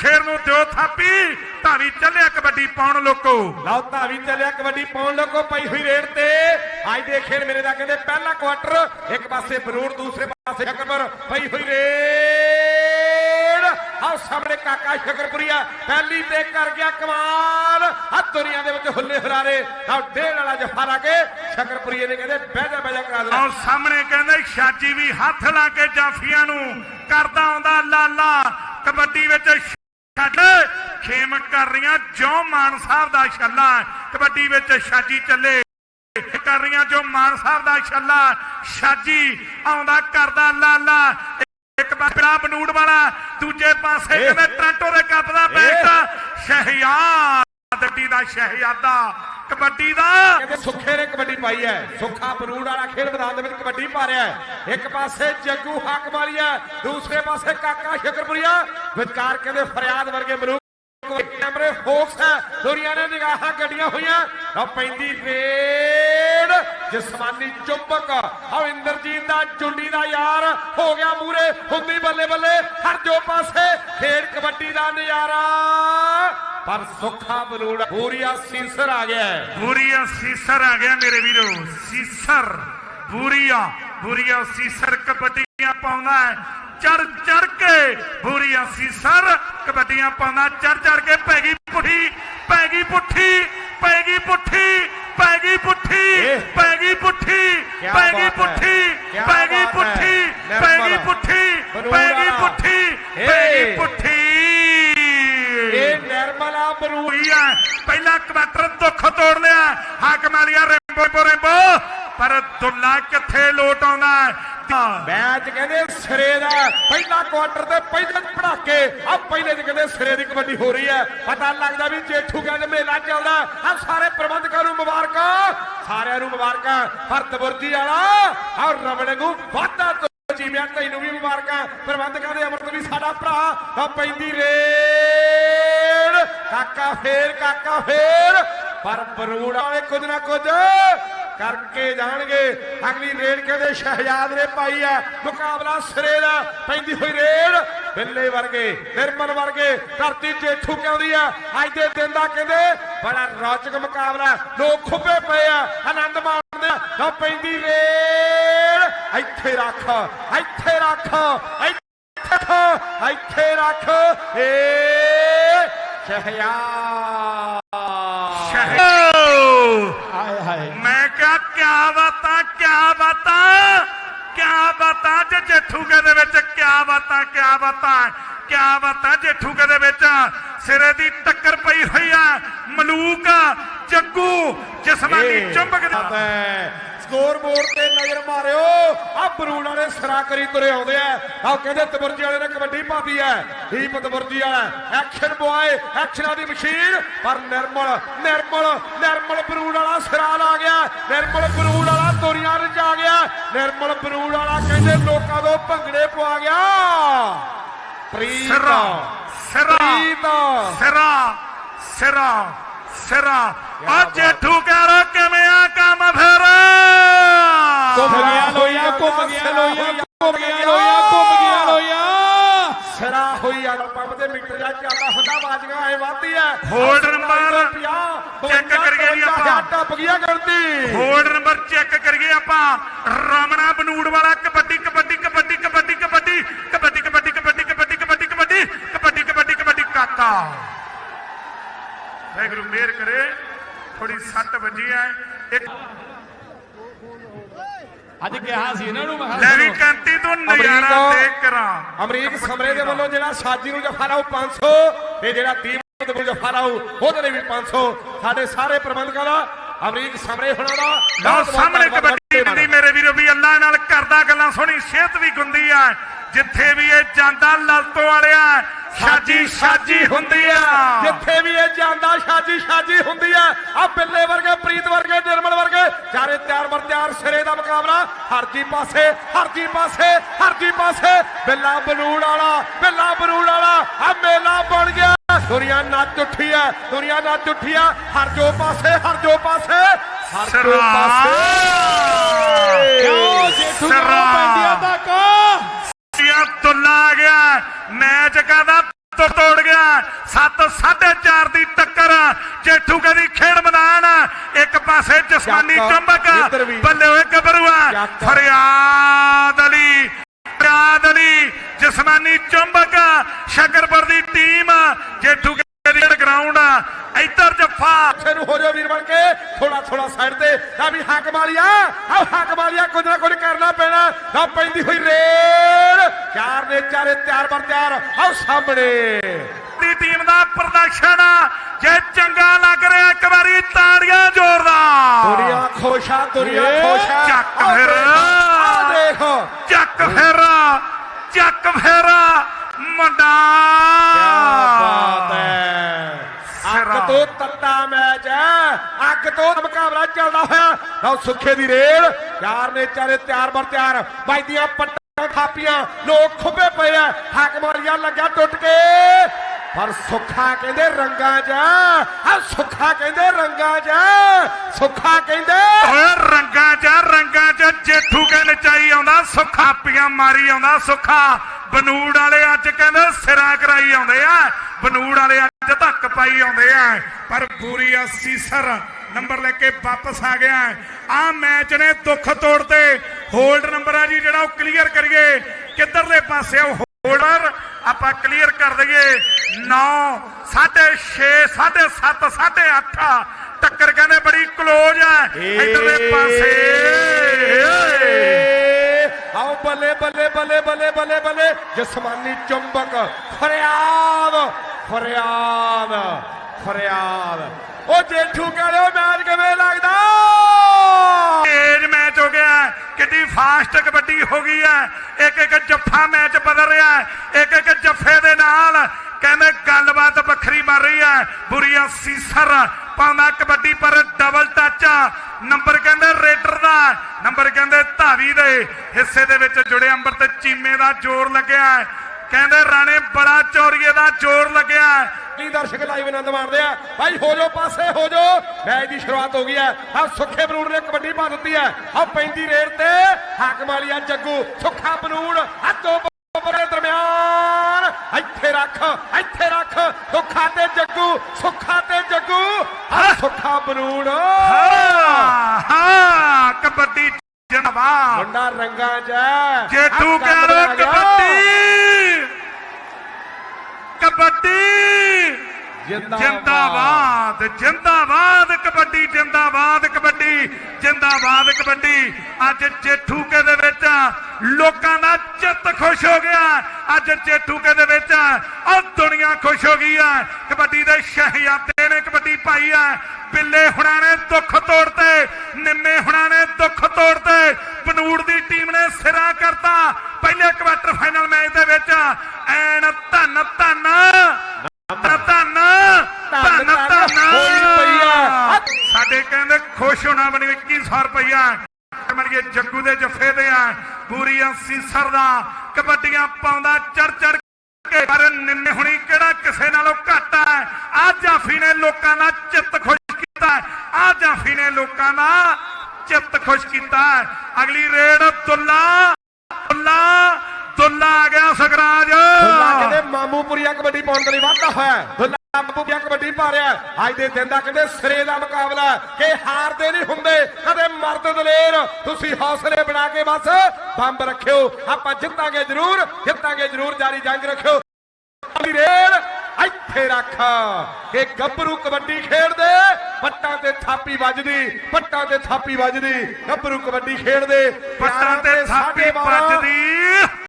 ਸ਼ੇਰ ਨੂੰ ਦਿਓ ਥਾਪੀ। ਧਾਵੀ ਚੱਲਿਆ ਕਬੱਡੀ ਪਾਉਣ ਲੋਕੋ। ਲਓ ਧਾਵੀ ਚੱਲਿਆ ਕਬੱਡੀ ਪਾਉਣ ਲੋਕੋ ਪਈ ਹੋਈ ਰੇਡ ਤੇ। ਅੱਜ ਦੇ ਖੇਡ ਮੇਰੇ ਦਾ ਕਹਿੰਦੇ ਪਹਿਲਾ ਕੁਆਟਰ ਇੱਕ ਪਾਸੇ ਬਰੂਰ ਦੂਸਰੇ ਪਾਸੇ ਸ਼ਕਰਪੁਰ ਪਈ ਹੋਈ ਰੇਡ। ਆਹ ਸਾਹਮਣੇ ਕਾਕਾ ਸ਼ਕਰਪੁਰੀਆ ਪਹਿਲੀ ਤੇ ਕਰ ਗਿਆ ਕਮਾਲ। ਆ ਦੁਨੀਆ ਦੇ ਵਿੱਚ ਹੁੱਲੇ ਹੁਰਾਰੇ ਆਹ ਡੇਢ ਵਾਲਾ ਜਫਾ ਲਾ ਕੇ ਸ਼ਕਰਪੁਰੀਏ ਨੇ ਕਹਿੰਦੇ ਬਹਿ ਜਾ ਬਹਿ ਜਾ ਕਰਾ ਲੈ ਔਰ ਸਾਹਮਣੇ ਕਹਿੰਦੇ ਸ਼ਾਜੀ ਵੀ ਹੱਥ ਲਾ ਕੇ ਜਾਫੀਆਂ ਨੂੰ ਕਰਦਾ ਆਉਂਦਾ ਲਾਲਾ। ਕਬੱਡੀ ਵਿੱਚ ਛੱਡ ਖੇਮ ਕਰ ਰਹੀਆਂ ਜੋ ਮਾਨ ਸਾਹਿਬ ਦਾ ਛੱਲਾ। ਕਬੱਡੀ ਵਿੱਚ ਛਾਜੀ ਚੱਲੇ। ਕਰ ਰਹੀਆਂ ਜੋ ਮਾਨ ਸਾਹਿਬ ਦਾ ਛੱਲਾ। ਛਾਜੀ ਆਉਂਦਾ ਕਰਦਾ ਲਾਲਾ। ਇੱਕ ਬਾਪੜਾ ਬਨੂੜ ਵਾਲਾ। ਦੂਜੇ ਪਾਸੇ ਕਹਿੰਦੇ ਟ੍ਰਾਂਟੋ ਦੇ ਕੱਪ ਦਾ ਬੈਟ ਸ਼ਹਿਯਾਦ ਅੱਡੀ ਦਾ ਸ਼ਹਿਜ਼ਾਦਾ। ਕਬੱਡੀ ਦਾ। ਕਹਿੰਦੇ ਸੁੱਖੇ ਨੇ ਕਬੱਡੀ ਪਾਈ ਹੈ। ਸੁੱਖਾ ਬਰੂੜ ਵਾਲਾ ਖੇਡ ਮੈਦਾਨ ਦੇ ਵਿੱਚ ਕਬੱਡੀ ਪਾ ਰਿਹਾ ਹੈ। ਇੱਕ ਪਾਸੇ ਜੱਗੂ ਹੱਕ ਵਾਲੀਆ ਦੂਸਰੇ ਪਾਸੇ ਕਾਕਾ ਸ਼ਕਰਪੁਰੀਆ ਵਿਚਕਾਰ ਕਹਿੰਦੇ ਫਰਿਆਦ ਵਰਗੇ ਮਲੂਕ ਕੈਮਰੇ ਫੋਕਸ ਹੈ। ਦੁਨੀਆ ਨੇ ਨਿਗਾਹਾਂ ਗੱਡੀਆਂ ਹੋਈਆਂ। ਆ ਪੈਂਦੀ ਰੇਡ, ਜਿਸਮਾਨੀ ਚੁੰਬਕ। ਆ ਇੰਦਰਜੀਤ ਦਾ ਚੁੰਡੀ ਦਾ ਯਾਰ। ਹੋ ਗਿਆ ਮੂਰੇ, ਹੁੰਦੀ ਬੱਲੇ ਬੱਲੇ। ਹਰ ਜੋ ਪਾਸੇ ਖੇਡ ਕਬੱਡੀ ਦਾ ਨਜ਼ਾਰਾ। ਪਰ ਸੁੱਖਾ ਬਲੂੜ ਪੂਰੀਆ ਸੀਸਰ ਆ ਗਿਆ ਹੈ ਬੂਰੀਆ ਸੀਸਰ ਆ ਗਿਆ ਮੇਰੇ ਵੀਰੋ ਸੀਸਰ ਬੂਰੀਆ ਬੂਰੀਆ ਸੀਸਰ ਕਬੱਡੀਆਂ ਪਾਉਂਦਾ ਹੈ ਚੜ ਚੜ ਕੇ ਬੂਰੀਆ ਸੀਸਰ ਕਬੱਡੀਆਂ ਪਾਉਂਦਾ ਚੜ ਚੜ ਕੇ ਪੈ ਗਈ ਪੁੱਠੀ ਪੈ ਗਈ ਪੁੱਠੀ ਪੈ ਗਈ ਪੁੱਠੀ ਪੈ ਗਈ ਪੁੱਠੀ ਇਹ- ਪੈ ਗਈ ਪੁੱਠੀ ਕਿਆ ਪੈ ਗਈ ਬਾਤ ਹੈ, ਪੁੱਠੀ ਕਿਆ ਪੈ ਗਈ ਬਾਤ ਹੈ, ਪੁੱਠੀ ਨਿਰਮਲ, ਪੈ ਗਈ ਪੁੱਠੀ ਪੈ ਗਈ ਬਨੂੜਾ, ਪੁੱਠੀ ਪੈ ਗਈ ਇਹ- ਪੁੱਠੀ ਇਹ ਨਿਰਮਲਾ ਬਰੂ ਪਹਿਲਾ ਕੁਆਟਰ ਦੁੱਖ ਤੋੜ ਲਿਆ ਹਾਕਮ ਵਾਲੀਆ ਰੈਂਬੋ ਰੈਂਬੋ ਪਰ ਦੁੱਲਾ ਕਿੱਥੇ ਲੋਟ ਆਉਂਦਾ ਮੈਚ ਕਹਿੰਦੇ ਸਿਰੇ ਦਾ। ਪਹਿਲਾ ਕੁਆਟਰ ਤੇ ਪਹਿਲੇ ਪੜਾਕੇ। ਆ ਪਹਿਲੇ ਚ ਕਹਿੰਦੇ ਸਿਰੇ ਦੀ ਕਬੱਡੀ ਹੋ ਰਹੀ ਹੈ। ਪਤਾ ਲੱਗਦਾ ਵੀ ਜੇਠੂ ਕਹਿੰਦੇ ਮੇਲਾ ਚੱਲਦਾ। ਆ ਸਾਰੇ ਪ੍ਰਬੰਧਕਾਂ ਨੂੰ ਮੁਬਾਰਕਾਂ। ਸਾਰਿਆਂ ਨੂੰ ਮੁਬਾਰਕਾਂ। ਹਰਤ ਬੁਰਜੀ ਵਾਲਾ, ਆ ਰਮਣ ਵਾਧਾ ਤੋਂ ਜੀਵਿਆ ਤੈਨੂੰ ਵੀ ਮੁਬਾਰਕਾਂ। ਪ੍ਰਬੰਧਕਾਂ ਦੇ ਅਮਰਤ ਵੀ ਸਾਡਾ ਭਰਾ। ਆ ਪੈਂਦੀ ਰੇ ਕਾਕਾ ਫੇਰ ਕਾਕਾ ਫੇਰ। ਪਰ ਬਰੂੜ ਵਾਲੇ ਕੁਝ ਨਾ ਕੁਝ ਕਰਕੇ ਜਾਣਗੇ। ਅਗਲੀ ਰੇਡ ਕਹਿੰਦੇ ਸ਼ਹਿਜ਼ਾਦ ਨੇ ਪਾਈ ਹੈ ਮੁਕਾਬਲਾ ਸਿਰੇ ਦਾ, ਪੈਂਦੀ ਹੋਈ ਰੇਡ। ਬਿੱਲੇ ਵਰਗੇ, ਨਿਰਮਲ ਵਰਗੇ, ਧਰਤੀ ਜੇਠੂ ਕਹਿੰਦੀ ਆ? ਅੱਜ ਦੇ ਦਿਨ ਦਾ ਕਹਿੰਦੇ? ਬੜਾ ਰੌਚਕ ਮੁਕਾਬਲਾ। ਲੋਕ ਖੁੱਬੇ ਪਏ ਆ, ਆਨੰਦ ਮਾਣਦੇ ਆ। ਲਓ ਪੈਂਦੀ ਰੇਡ। ਇੱਥੇ ਰੱਖ ਇੱਥੇ ਰੱਖ ਇੱਥੇ ਰੱਖ ਇੱਥੇ ਰੱਖ। ਏ क्या क्या जेठू के क्या बता क्या बता? क्या बता जेठू के बच्च सिरे की हुई है मलूक जग्गू जिसमानी चुंबक स्कोर बोर्ड से नज़र मारियो ਤੇ ਸਰਾ ਕਰੀ ਤੁਰੇ ਆਉਂਦੇ ਆ। ਆਹ ਕਹਿੰਦੇ ਤਬਰਜੀ ਵਾਲੇ ਨੇ ਕਬੱਡੀ ਪਾਤੀ ਹੈ ਦੀਪ ਤਬਰਜੀ ਵਾਲਾ। ਐਕਸ਼ਨ ਬੁਆਏ ਐਕਸ਼ਨਾਂ ਦੀ ਮਸ਼ੀਨ। ਪਰ ਨਿਰਮਲ ਨਿਰਮਲ ਨਿਰਮਲ ਬਰੂੜ ਵਾਲਾ ਸਿਰਾ ਲਾ ਗਿਆ। ਨਿਰਮਲ ਬਰੂੜ ਵਾਲਾ ਦੁਨੀਆ ਰਚਾ ਗਿਆ। ਨਿਰਮਲ ਬਰੂੜ ਵਾਲਾ ਕਹਿੰਦੇ ਲੋਕਾਂ ਤੋਂ ਭੰਗੜੇ ਪਵਾ ਗਿਆ। ਪ੍ਰੀਤ ਸਿਰਾ ਸਿਰਾ ਸਿਰਾ ਸਿਰਾ ਸਿਰਾ। ਆ ਜੇਠੂ ਕਹਿ ਕਿਵੇਂ ਆ ਕੰਮ ਫਿਰ? ਘੁੰਮ ਗਿਆ ਲੋਇਆ ਘੁੰਮ ਗਿਆ ਲੋਇਆ ਘੁੰਮ ਗਿਆ ਲੋਇਆ ਸਰਾ ਹੋਈ ਆ ਪੰਪ ਦੇ ਮੀਟਰ ਜਾਂ ਚੱਲਦਾ ਹੁੰਦਾ ਬਾਜੀਆਂ ਐ ਵਾਧੀ ਐ ਹੋਲਡ ਨੰਬਰ ਚੈੱਕ ਕਰੀਏ ਜੀ ਆਪਾਂ। ਟੱਪ ਗਿਆ ਗਣਤੀ ਹੋਲਡ ਨੰਬਰ ਚੈੱਕ ਕਰੀਏ ਆਪਾਂ ਰਮਣਾ ਬਨੂੜ ਵਾਲਾ ਕਬੱਡੀ ਕਬੱਡੀ ਕਬੱਡੀ ਕਬੱਡੀ ਕਬੱਡੀ ਕਬੱਡੀ ਕਬੱਡੀ ਕਬੱਡੀ ਕਬੱਡੀ ਕਬੱਡੀ ਕਬੱਡੀ ਕਬੱਡੀ ਕਬੱਡੀ ਕਬੱਡੀ ਕਾਕਾ ਵੈਗਰੂ ਮੇਰ ਕਰੇ ਥੋੜੀ ਸੱਟ ਵੱਜੀ ਐ ਇੱਕ ਅੱਜ ਕਿਹਾ ਸੀ ਇਹਨਾਂ ਨੂੰ ਮੈਂ ਲੈ ਵੀ ਸੁਣੋ। ਕੰਤੀ ਤੋਂ ਨਜ਼ਾਰਾ ਦੇਖ ਕਰਾਂ ਅਮਰੀਕ ਸਮਰੇ ਦੇ ਵੱਲੋਂ ਜਿਹੜਾ ਸਾਜੀ ਨੂੰ ਜਫਾ ਲਾਉ 500 ਤੇ ਜਿਹੜਾ ਦੀਪ ਵੱਲੋਂ ਜਫਾ ਲਾਉ ਉਹਦੇ ਲਈ ਵੀ 500 ਸਾਡੇ ਸਾਰੇ ਪ੍ਰਬੰਧਕਾਂ ਦਾ ਅਮਰੀਕ ਸਮਰੇ ਹੁਣਾਂ ਦਾ ਲਓ ਸਾਹਮਣੇ ਕਬੱਡੀ ਦੀ ਮੇਰੇ ਵੀਰੋ ਵੀ ਅੱਲਾ ਨਾਲ ਕਰਦਾ ਗੱਲਾਂ ਸੋਹਣੀ ਸਿਹਤ ਵੀ ਗੁੰਦੀ ਆ। ਜਿੱਥੇ ਵੀ ਇਹ ਜਾਂਦਾ ਲਲਤੋਂ ਵਾਲਿਆ ਸਾਜੀ ਸਾਜੀ ਹੁੰਦੀ ਆ। ਜਿੱਥੇ ਵੀ ਇਹ ਜਾਂਦਾ ਸ਼ਾਜੀ ਸ਼ਾਜੀ ਹੁੰਦੀ ਹੈ ਆ ਬਿੱਲੇ ਵਰਗੇ ਪ੍ਰੀਤ ਵਰਗੇ ਚਾਰੇ ਤਿਆਰ ਸਿਰੇ ਦਾ ਮੁਕਾਬਲਾ। ਹਰਜੀ ਪਾਸੇ ਹਰਜੀ ਪਾਸੇ ਹਰਜੀ ਪਾਸੇ। ਬਿੱਲਾ ਬਲੂੜ ਵਾਲਾ ਬਿੱਲਾ ਬਲੂੜ ਵਾਲਾ ਆ ਮੇਲਾ ਬਣ ਗਿਆ। ਦੁਨੀਆ ਨੱਚ ਉੱਠੀ ਹੈ ਦੁਨੀਆ ਨੱਚ ਉੱਠੀ ਹੈ ਹਰ ਜੋ ਪਾਸੇ ਹਰ ਜੋ ਪਾਸੇ ਹਰ ਜੋ ਪਾਸੇ। ਕਿਉਂ ਜੇਠੂ ਪੈਂਦੀਆਂ ਤੱਕ ਦੀਆਂ ਤੁੱਲਾ ਆ ਗਿਆ ਮੈਚ ਕਾਦਾ 7 4.5 ਦੀ ਟੱਕਰ। ਜੇਠੂ ਕਦੀ ਖੇਡ ਮੈਦਾਨ। ਇੱਕ ਪਾਸੇ ਜਸਮਾਨੀ ਚੁੰਬਕ। ਬੱਲੇ ਹੋਏ ਚੱਕ। ਫਰਿਆਦ ਅਲੀ। ਫਰਿਆਦ ਅਲੀ ਜਸਮਾਨੀ ਚੁੰਬਕ। ਸ਼ਕਰਪੁਰ ਦੀ ਟੀਮ। ਜੇਠੂ ਕਦੀ ਗਰਾਊਂਡ ਇੱਧਰ ਜੱਫਾ। ਪਿੱਛੇ ਨੂੰ ਹੋ ਜਾਓ ਵੀਰ ਬਣ ਕੇ। ਥੋੜਾ ਥੋੜਾ ਸਾਈਡ ਤੇ। ਤਾਂ ਵੀ ਹੱਕ ਮਾਲੀਆ ਆ ਹੱਕ ਮਾਲੀਆ ਕੁਝ ਨਾ ਕੁਝ ਕਰਨਾ ਪੈਣਾ। ਨਾ ਪੈਂਦੀ ਹੋਈ ਰੇਡ। ਚਾਰ ਨੇ ਚਾਰੇ ਤਿਆਰ ਬਰ ਤਿਆਰ। ਆਓ ਸਾਹਮਣੇ। ਦੀ ਟੀਮ ਦਾ ਪ੍ਰਦਰਸ਼ਨ ਜੇ ਚੰਗਾ ਲੱਗ ਰਿਹਾ ਇੱਕ ਵਾਰੀ ਤਾੜੀਆਂ ਜ਼ੋਰਦਾਰ। ਦੁਨੀਆ ਖੁਸ਼ਾ ਦੁਨੀਆ ਖੁਸ਼ਾ ਚੱਕ ਫਿਰ। ਦੇਖ, ਚੱਕ ਫੇਰ ਚੱਕ ਫੇਰ। ਮੁੰਡਾ। ਬਾਤ ਹੈ। ਅੱਗ। ਤੋਂ ਤੱਤਾ ਮੈਚ ਹੈ। ਅੱਗ ਤੋਂ ਮੁਕਾਬਲਾ ਚੱਲਦਾ ਹੋਇਆ। ਲਓ ਸੁੱਖੇ ਦੀ ਰੇਲ। ਚਾਰ ਨੇ ਚਾਰੇ ਤਿਆਰ ਬਰ ਤਿਆਰ। ਵੱਜਦੀਆਂ ਪੱਟਾਂ ਥਾਪੀਆਂ ਲੋਕ ਖੁੱਬੇ ਪਏ ਆ, ਹੱਕ ਮਾਰੀਆ ਲੱਗਿਆ ਟੁੱਟ ਕੇ। ਪਰ ਸੁੱਖਾ ਕਹਿੰਦੇ ਰੰਗਾਂ 'ਚ ਆ ਸੁੱਖਾ ਕਹਿੰਦੇ ਰੰਗਾਂ 'ਚ ਸੁੱਖਾ ਕਹਿੰਦੇ ਓਏ ਰੰਗਾਂ 'ਚ ਰੰਗਾਂ 'ਚ ਜੇਠੂ ਕੇ ਨਚਾਈ ਆਉਂਦਾ, ਸੁੱਖਾ ਪੀਆਂ ਮਾਰੀ ਆਉਂਦਾ, ਸੁੱਖਾ। ਬਨੂੜ ਵਾਲੇ ਅੱਜ ਕਹਿੰਦੇ ਸਿਰਾਂ ਕਰਾਈ ਆਉਂਦੇ ਆ, ਬਨੂੜ ਵਾਲੇ ਅੱਜ ਧੱਕ ਪਾਈ ਆਉਂਦੇ ਆ। ਪਰ ਬੂਰੀ ਸੀਸਰ ਨੰਬਰ ਲੈ ਕੇ ਵਾਪਸ ਆ ਗਿਆ। ਆ ਮੈਚ ਨੇ ਦੁੱਖ ਤੋੜਤੇ ਹੋਲਡ ਨੰਬਰ ਆ ਜੀ ਜਿਹੜਾ ਉਹ ਕਲੀਅਰ ਕਰੀਏ। ਕਿੱਧਰਲੇ ਪਾਸੇ ਉਹ ਹੋਲਡਰ ਆਪਾਂ ਕਲੀਅਰ ਕਰ ਦਈਏ। 9 6.5 7.5 8.5 ਟੱਕਰ ਕਹਿੰਦੇ ਬੜੀ ਕਲੋਜ਼ ਹੈ ਇਧਰਲੇ ਪਾਸੇ। ਆਓ ਬੱਲੇ ਬੱਲੇ ਬੱਲੇ ਬੱਲੇ ਬੱਲੇ ਬੱਲੇ। ਜਸਮਾਨੀ ਚੁੰਬਕ ਫਰਿਆਦ ਫਰਿਆਦ ਫਰਿਆਦ। ਉਹ ਜੇਠੂ ਕਹਿੰਦੇ ਉਹ ਮੈਚ ਕਿਵੇਂ ਲੱਗਦਾ? ਤੇਜ ਮੈਚ ਹੋ ਗਿਆ। ਕਿੰਨੀ ਫਾਸਟ ਕਬੱਡੀ ਹੋ ਗਈ ਹੈ ਇੱਕ ਇੱਕ ਜੱਫਾ ਮੈਚ ਬਦਲ ਰਿਹਾ ਹੈ ਇੱਕ ਇੱਕ ਜੱਫੇ ਦੇ ਨਾਲ ਕਹਿੰਦੇ ਗੱਲਬਾਤ ਵੱਖਰੀ ਬਣ ਰਹੀ ਹੈ ਬੁਰੀਆ ਸੀਸਰ ਪਾਉਂਦਾ ਕਬੱਡੀ ਪਰ ਡਬਲ ਟੱਚ ਨੰਬਰ ਕਹਿੰਦੇ ਰੇਡਰ ਦਾ, ਨੰਬਰ ਕਹਿੰਦੇ ਧਾਵੀ ਦੇ। ਹਿੱਸੇ ਦੇ ਵਿੱਚ ਜੁੜੇ ਅੰਬਰ ਤੇ ਚੀਮੇ ਦਾ ਜ਼ੋਰ ਲੱਗਿਆ ਹੈ ਕਹਿੰਦੇ ਰਾਣੇ ਬੜਾ ਚੌਰੀਏ ਦਾ ਜ਼ੋਰ ਲੱਗਿਆ। ਕੀ ਦਰਸ਼ਕ ਲਾਈਵ ਆਨੰਦ ਮਾਣਦੇ ਆ? ਭਾਈ ਹੋ ਜਾਓ ਪਾਸੇ ਹੋ ਜਾਓ। ਮੈਚ ਦੀ ਸ਼ੁਰੂਆਤ ਹੋ ਗਈ ਹੈ। ਆ ਸੁੱਖੇ ਬਨੂੜ ਨੇ ਕਬੱਡੀ ਪਾ ਦਿੱਤੀ ਹੈ। ਆ ਪੈਂਦੀ ਰੇਡ ਤੇ ਹਾਕਮ ਵਾਲੀਆ ਜੱਗੂ। ਸੁੱਖਾ ਬਨੂੜ ਬੋਬਰ ਦੇ ਦਰਮਿਆਨ। ਇੱਥੇ ਰੱਖ ਇੱਥੇ ਰੱਖ। ਸੁੱਖਾ ਤੇ ਜੱਗੂ ਸੁੱਖਾ ਤੇ ਜੱਗੂ। ਆ ਸੁੱਖਾ ਬਨੂੜ। ਹਾਂ ਹਾਂ ਕਬੱਡੀ ਜਨਵਾ ਮੁੰਡਾ ਰੰਗਾਂ 'ਚ ਹੈ। ਜੇਠੂ ਕਹਿ ਗਿਆ। ਕਬੱਡੀ। ਕਬੱਡੀ। ਜਿੰਦਾਬਾਦ। ਜਿੰਦਾਬਾਦ ਕਬੱਡੀ ਜਿੰਦਾਬਾਦ ਕਬੱਡੀ ਜਿੰਦਾਬਾਦ ਕਬੱਡੀ। ਅੱਜ ਜੇਠੂਕੇ ਦੇ ਵਿੱਚ ਲੋਕਾਂ ਦਾ ਚਿੱਤ ਖੁਸ਼ ਹੋ ਗਿਆ। ਅੱਜ ਜੇਠੂਕੇ ਦੇ ਵਿੱਚ ਉਹ ਦੁਨੀਆ ਖੁਸ਼ ਹੋ ਗਈ ਹੈ ਕਬੱਡੀ ਦੇ ਸ਼ਹਿਜ਼ਾਦੇ ਨੇ ਕਬੱਡੀ ਪਾਈ ਹੈ ਬਿੱਲੇ ਹੁਣਾਂ ਨੇ ਦੁੱਖ ਤੋੜਤੇ ਨਿੰਮੇ ਹੁਣਾਂ ਨੇ ਦੁੱਖ ਤੋੜਤੇ। ਬਨੂੜ ਦੀ ਟੀਮ ਨੇ ਸਿਰਾ ਕਰਤਾ। ਪਹਿਲੇ ਕੁਆਟਰ ਫਾਈਨਲ ਮੈਚ ਦੇ ਵਿੱਚ ਐਨ ਧੰਨ ਧੰਨ। ਧੰਨ ਧੰਨ। ਧੰਨ ਆ। ਸਾਡੇ ਕਹਿੰਦੇ ਖੁਸ਼ ਹੋਣਾ ਬਣੀ 2100 ਰੁਪਈਆ। ਮਣਗੇ ਜੱਗੂ ਦੇ ਜੱਫੇ ਦੇ ਆ। ਪੂਰੀ ਸੀਸਰ ਦਾ ਕਬੱਡੀਆਂ ਪਾਉਂਦਾ ਚੜ ਚੜ ਕੇ ਪਰ ਨਿੰਮੇ ਹੁਣੀ ਕਿਹੜਾ ਕਿਸੇ ਨਾਲੋਂ ਘੱਟ ਆ ਆ ਜਾਫੀ ਨੇ ਲੋਕਾਂ ਦਾ ਚਿੱਤ ਖੁਸ਼ ਕੀਤਾ ਆ ਜਾਫੀ ਨੇ ਲੋਕਾਂ ਦਾ ਚਿੱਤ ਖੁਸ਼ ਕੀਤਾ ਅਗਲੀ ਰੇਡ ਦੁੱਲਾ ਦੁੱਲਾ ਦੁੱਲਾ ਆ ਗਿਆ ਸਗਰਾਜ। ਦੁੱਲਾ ਕਹਿੰਦੇ ਮਾਮੂਪੁਰੀਆ ਕਬੱਡੀ ਪਾਉਣ ਦੇ ਲਈ ਵਾਧਾ ਹੋਇਆ ਹੈ। ਦੁੱਲਾ ਮਾਮੂਪੁਰੀਆ ਕਬੱਡੀ ਪਾ ਰਿਹਾ ਅੱਜ ਦੇ ਦਿਨ ਦਾ ਕਹਿੰਦੇ ਸਿਰੇ ਦਾ ਮੁਕਾਬਲਾ ਹੈ। ਕਿ ਹਾਰਦੇ ਨਹੀਂ ਹੁੰਦੇ, ਕਦੇ ਮਰਦ ਦਲੇਰ। ਤੁਸੀਂ ਹੌਸਲੇ ਬਣਾ ਕੇ ਬਸ ਬੰਬ ਰੱਖਿਓ। ਆਪਾਂ ਜਿੱਤਾਂਗੇ ਜ਼ਰੂਰ ਜਿੱਤਾਂਗੇ ਜ਼ਰੂਰ ਜਾਰੀ ਜੰਗ ਰੱਖਿਓ। ਰੇਡ ਇੱਥੇ ਰੱਖ। ਕਿ ਗੱਭਰੂ ਕਬੱਡੀ ਖੇਡਦੇ ਪੱਟਾਂ ਤੇ ਥਾਪੀ ਵੱਜਦੀ ਪੱਟਾਂ ਤੇ ਥਾਪੀ ਵੱਜਦੀ। ਗੱਭਰੂ ਕਬੱਡੀ ਖੇਡਦੇ ਪੱਟਾਂ ਤੇ ਥਾਪੀ ਵੱਜਦੀ।